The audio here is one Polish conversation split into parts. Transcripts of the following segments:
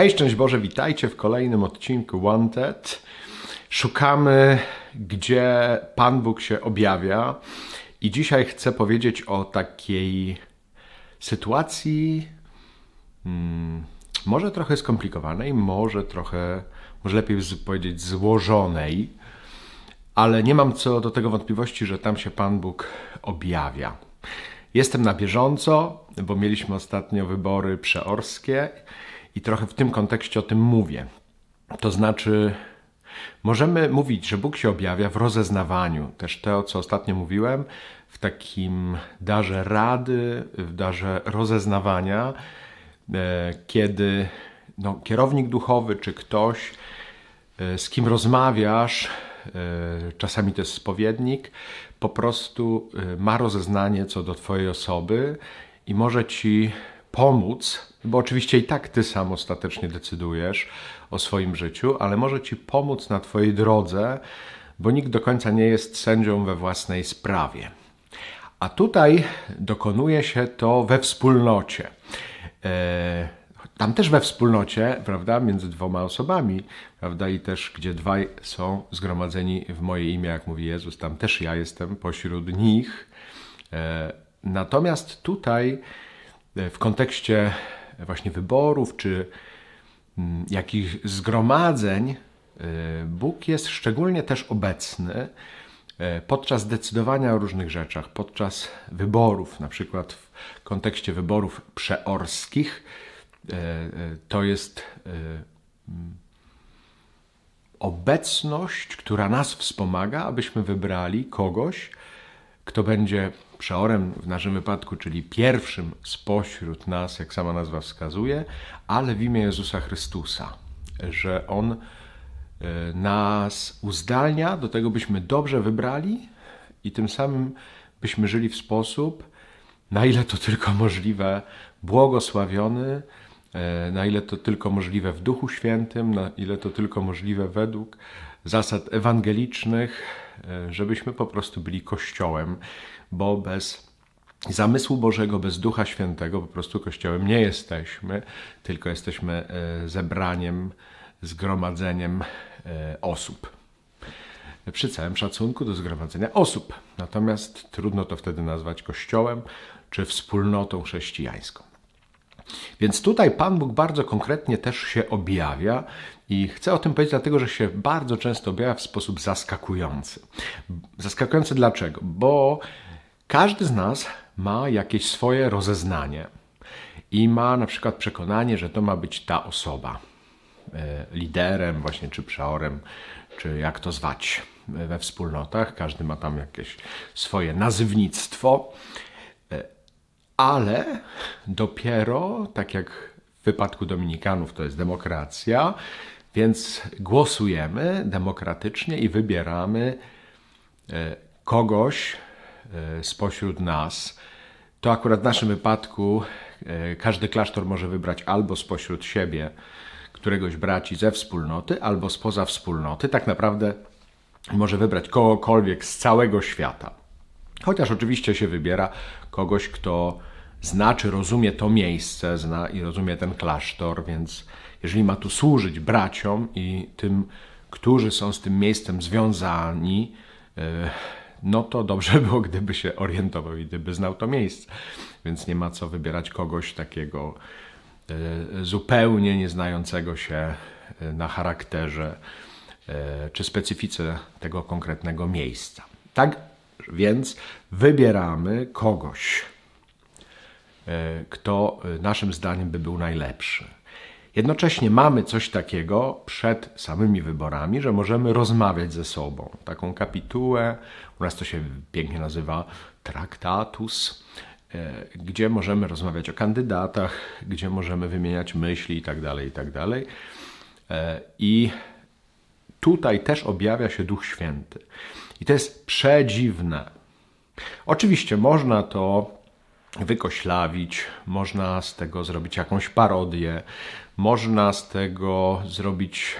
Hej, szczęść Boże, witajcie w kolejnym odcinku Wanted. Szukamy, gdzie Pan Bóg się objawia. I dzisiaj chcę powiedzieć o takiej sytuacji, hmm, może trochę skomplikowanej, może trochę, może lepiej powiedzieć złożonej, ale nie mam co do tego wątpliwości, że tam się Pan Bóg objawia. Jestem na bieżąco, bo mieliśmy ostatnio wybory przeorskie i trochę w tym kontekście o tym mówię. To znaczy, możemy mówić, że Bóg się objawia w rozeznawaniu. Też to, co ostatnio mówiłem, w takim darze rady, w darze rozeznawania, e, kiedy no, kierownik duchowy czy ktoś, e, z kim rozmawiasz, e, czasami to jest spowiednik, po prostu ma rozeznanie co do Twojej osoby i może Ci pomóc, bo oczywiście i tak Ty sam ostatecznie decydujesz o swoim życiu, ale może Ci pomóc na Twojej drodze, bo nikt do końca nie jest sędzią we własnej sprawie. A tutaj dokonuje się to we wspólnocie. E, Tam też we wspólnocie, prawda, między dwoma osobami, prawda, i też gdzie dwaj są zgromadzeni w moje imię, jak mówi Jezus, tam też ja jestem pośród nich. E, Natomiast tutaj w kontekście właśnie wyborów czy mm, jakichś zgromadzeń, e, Bóg jest szczególnie też obecny e, podczas decydowania o różnych rzeczach, podczas wyborów, na przykład w kontekście wyborów przeorskich, e, e, to jest e, mm, obecność, która nas wspomaga, abyśmy wybrali kogoś, kto będzie przeorem w naszym wypadku, czyli pierwszym spośród nas, jak sama nazwa wskazuje, ale w imię Jezusa Chrystusa, że On e, nas uzdalnia do tego, byśmy dobrze wybrali i tym samym byśmy żyli w sposób, na ile to tylko możliwe, błogosławiony, e, na ile to tylko możliwe w Duchu Świętym, na ile to tylko możliwe według zasad ewangelicznych, żebyśmy po prostu byli Kościołem, bo bez zamysłu Bożego, bez Ducha Świętego po prostu Kościołem nie jesteśmy, tylko jesteśmy e, zebraniem, zgromadzeniem e, osób przy całym szacunku do zgromadzenia osób. Natomiast trudno to wtedy nazwać kościołem czy wspólnotą chrześcijańską. Więc tutaj Pan Bóg bardzo konkretnie też się objawia i chcę o tym powiedzieć, dlatego że się bardzo często objawia w sposób zaskakujący. Zaskakujący dlaczego? Bo każdy z nas ma jakieś swoje rozeznanie i ma na przykład przekonanie, że to ma być ta osoba e, liderem, właśnie czy przeorem, czy jak to zwać e, we wspólnotach. Każdy ma tam jakieś swoje nazywnictwo, E, ale dopiero, tak jak w wypadku Dominikanów, to jest demokracja, więc głosujemy demokratycznie i wybieramy e, kogoś e, spośród nas. To akurat w naszym wypadku e, każdy klasztor może wybrać albo spośród siebie któregoś braci ze wspólnoty, albo spoza wspólnoty. Tak naprawdę może wybrać kogokolwiek z całego świata. Chociaż oczywiście się wybiera kogoś, kto zna czy rozumie to miejsce, zna i rozumie ten klasztor, więc jeżeli ma tu służyć braciom i tym, którzy są z tym miejscem związani, e, no to dobrze było, gdyby się orientował i gdyby znał to miejsce. Więc nie ma co wybierać kogoś takiego e, zupełnie nieznającego się e, na charakterze czy specyfice tego konkretnego miejsca. Tak więc wybieramy kogoś, kto e, naszym zdaniem by był najlepszy. Jednocześnie mamy coś takiego przed samymi wyborami, że możemy rozmawiać ze sobą. Taką kapitułę, u nas to się pięknie nazywa traktatus, e, gdzie możemy rozmawiać o kandydatach, gdzie możemy wymieniać myśli itd. itd. E, I tutaj też objawia się Duch Święty. I to jest przedziwne. Oczywiście można to wykoślawić, można z tego zrobić jakąś parodię, można z tego zrobić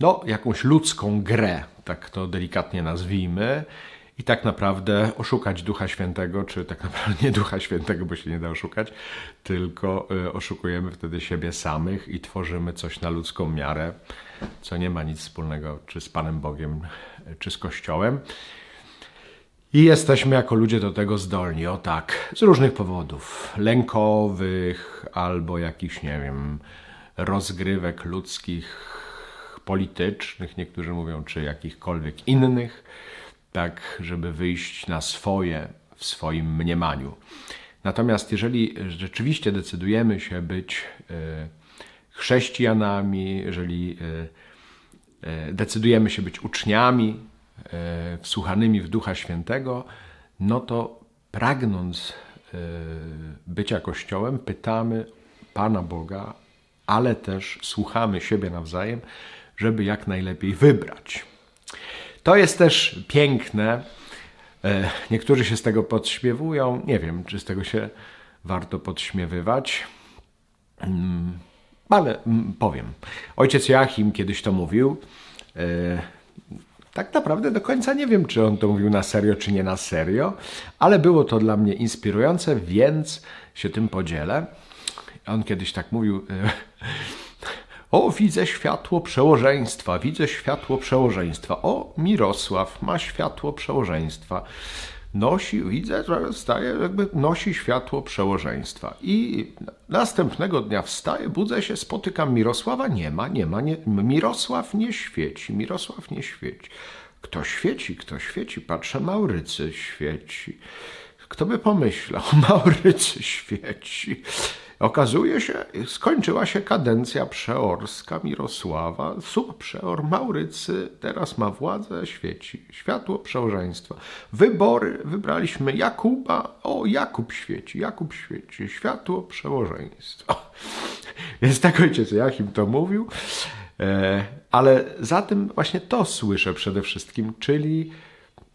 no, jakąś ludzką grę, tak to delikatnie nazwijmy. i tak naprawdę oszukać Ducha Świętego, czy tak naprawdę nie Ducha Świętego, bo się nie da oszukać, tylko y, oszukujemy wtedy siebie samych i tworzymy coś na ludzką miarę, co nie ma nic wspólnego czy z Panem Bogiem, czy z Kościołem. I jesteśmy jako ludzie do tego zdolni, o tak, z różnych powodów lękowych albo jakichś, nie wiem, rozgrywek ludzkich, politycznych, niektórzy mówią, czy jakichkolwiek innych, tak, żeby wyjść na swoje w swoim mniemaniu. Natomiast jeżeli rzeczywiście decydujemy się być e, chrześcijanami, jeżeli e, e, decydujemy się być uczniami, wsłuchanymi w Ducha Świętego, no to pragnąc e, bycia Kościołem, pytamy Pana Boga, ale też słuchamy siebie nawzajem, żeby jak najlepiej wybrać. To jest też piękne. E, Niektórzy się z tego podśmiewują. Nie wiem, czy z tego się warto podśmiewywać. Mm, Ale mm, powiem. Ojciec Joachim kiedyś to mówił. Tak naprawdę do końca nie wiem, czy on to mówił na serio, czy nie na serio, ale było to dla mnie inspirujące, więc się tym podzielę. On kiedyś tak mówił. e, O, widzę światło przełożeństwa, widzę światło przełożeństwa. O, Mirosław ma światło przełożeństwa. Nosi, widzę, że staje, jakby nosi światło przełożeństwa. I następnego dnia wstaję, budzę się, spotykam Mirosława. Nie ma, nie ma, nie, Mirosław nie świeci, Mirosław nie świeci. Kto świeci, kto świeci? Patrzę, Maurycy świeci. Kto by pomyślał, Maurycy świeci. Okazuje się, skończyła się kadencja przeorska Mirosława. Subprzeor Maurycy teraz ma władzę, świeci. Światło przełożeństwa. Wybory, wybraliśmy Jakuba. O, Jakub świeci, Jakub świeci. Światło przełożeństwa. Więc tak ojciec Jachim to mówił. E, Ale za tym właśnie to słyszę przede wszystkim, czyli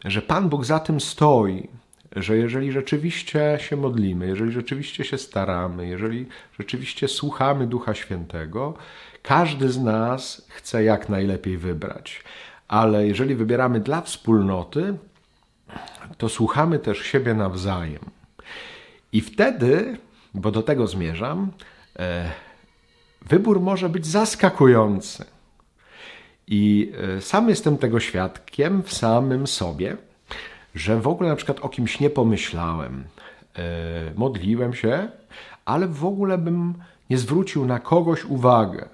że Pan Bóg za tym stoi, że jeżeli rzeczywiście się modlimy, jeżeli rzeczywiście się staramy, jeżeli rzeczywiście słuchamy Ducha Świętego, każdy z nas chce jak najlepiej wybrać. Ale jeżeli wybieramy dla wspólnoty, to słuchamy też siebie nawzajem. I wtedy, bo do tego zmierzam, e, wybór może być zaskakujący. I e, sam jestem tego świadkiem w samym sobie, że w ogóle na przykład o kimś nie pomyślałem. E, Modliłem się, ale w ogóle bym nie zwrócił na kogoś uwagę.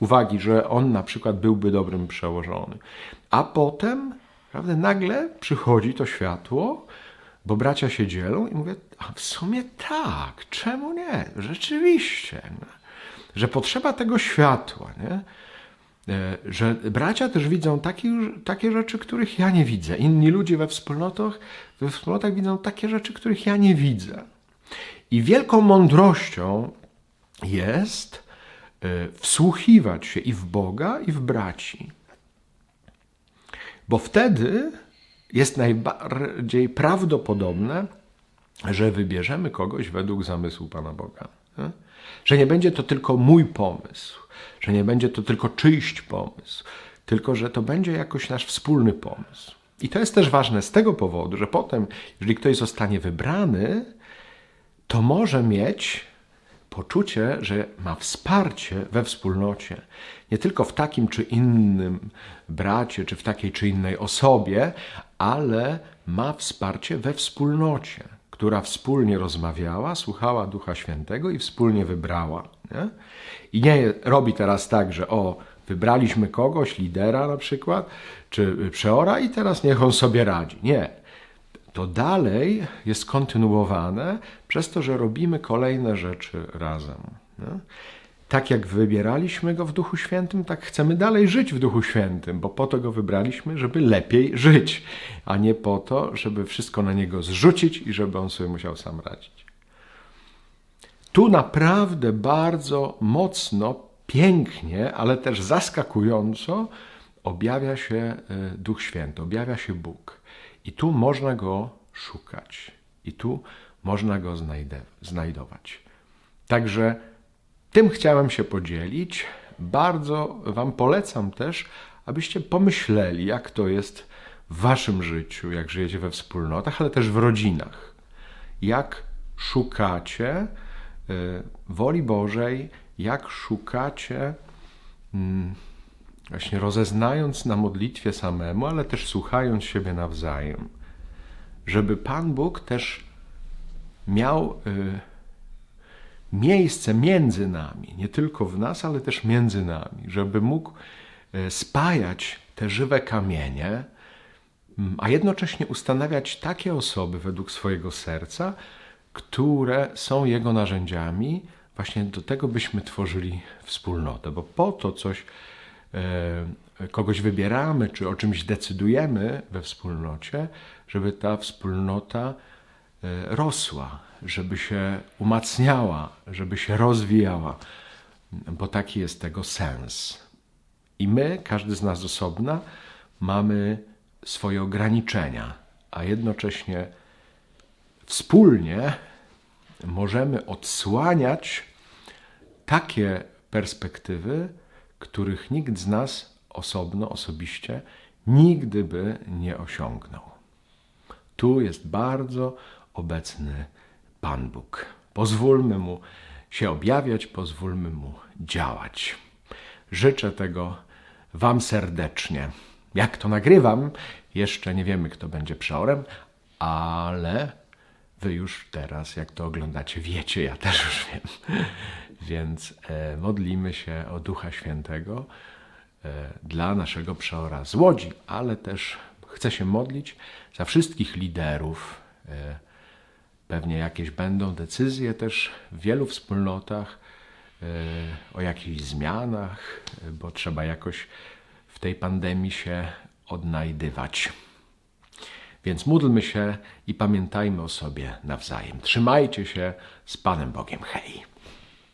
Uwagi, że on na przykład byłby dobrym przełożony. A potem, prawda, nagle przychodzi to światło, bo bracia się dzielą i mówię, a w sumie tak, czemu nie? Rzeczywiście. Że potrzeba tego światła, nie? E, że bracia też widzą takie, takie rzeczy, których ja nie widzę. Inni ludzie we wspólnotach, we wspólnotach widzą takie rzeczy, których ja nie widzę. I wielką mądrością jest e, wsłuchiwać się i w Boga, i w braci. Bo wtedy jest najbardziej prawdopodobne, że wybierzemy kogoś według zamysłu Pana Boga. Że nie będzie to tylko mój pomysł, że nie będzie to tylko czyjś pomysł, tylko że to będzie jakoś nasz wspólny pomysł. I to jest też ważne z tego powodu, że potem, jeżeli ktoś zostanie wybrany, to może mieć poczucie, że ma wsparcie we wspólnocie. Nie tylko w takim czy innym bracie, czy w takiej czy innej osobie, ale ma wsparcie we wspólnocie, która wspólnie rozmawiała, słuchała Ducha Świętego i wspólnie wybrała. Nie? I nie robi teraz tak, że o, wybraliśmy kogoś, lidera na przykład, czy przeora i teraz niech on sobie radzi. Nie to dalej jest kontynuowane przez to, że robimy kolejne rzeczy razem. Nie? Tak jak wybieraliśmy go w Duchu Świętym, tak chcemy dalej żyć w Duchu Świętym, bo po to go wybraliśmy, żeby lepiej żyć, a nie po to, żeby wszystko na niego zrzucić i żeby on sobie musiał sam radzić. Tu naprawdę bardzo mocno, pięknie, ale też zaskakująco objawia się e, Duch Święty, objawia się Bóg. I tu można go szukać. I tu można go znajdować. Także tym chciałem się podzielić. Bardzo Wam polecam też, abyście pomyśleli, jak to jest w waszym życiu, jak żyjecie we wspólnotach, ale też w rodzinach. Jak szukacie y, woli Bożej, jak szukacie, mm, właśnie rozeznając na modlitwie samemu, ale też słuchając siebie nawzajem, żeby Pan Bóg też miał y, miejsce między nami, nie tylko w nas, ale też między nami, żeby mógł y, spajać te żywe kamienie, mm, a jednocześnie ustanawiać takie osoby według swojego serca, które są Jego narzędziami właśnie do tego, byśmy tworzyli wspólnotę. Bo po to coś, e, kogoś wybieramy, czy o czymś decydujemy we wspólnocie, żeby ta wspólnota e, rosła, żeby się umacniała, żeby się rozwijała, bo taki jest tego sens. I my, każdy z nas osobna, mamy swoje ograniczenia, a jednocześnie wspólnie możemy odsłaniać takie perspektywy, których nikt z nas osobno, osobiście nigdy by nie osiągnął. Tu jest bardzo obecny Pan Bóg. Pozwólmy mu się objawiać, pozwólmy mu działać. Życzę tego Wam serdecznie. Jak to nagrywam, jeszcze nie wiemy, kto będzie przeorem, ale Wy już teraz, jak to oglądacie, wiecie, ja też już wiem. Więc e, modlimy się o Ducha Świętego e, dla naszego przeora z Łodzi, ale też chcę się modlić za wszystkich liderów. E, pewnie jakieś będą decyzje też w wielu wspólnotach e, o jakichś zmianach, e, bo trzeba jakoś w tej pandemii się odnajdywać. Więc módlmy się i pamiętajmy o sobie nawzajem. Trzymajcie się z Panem Bogiem. Hej!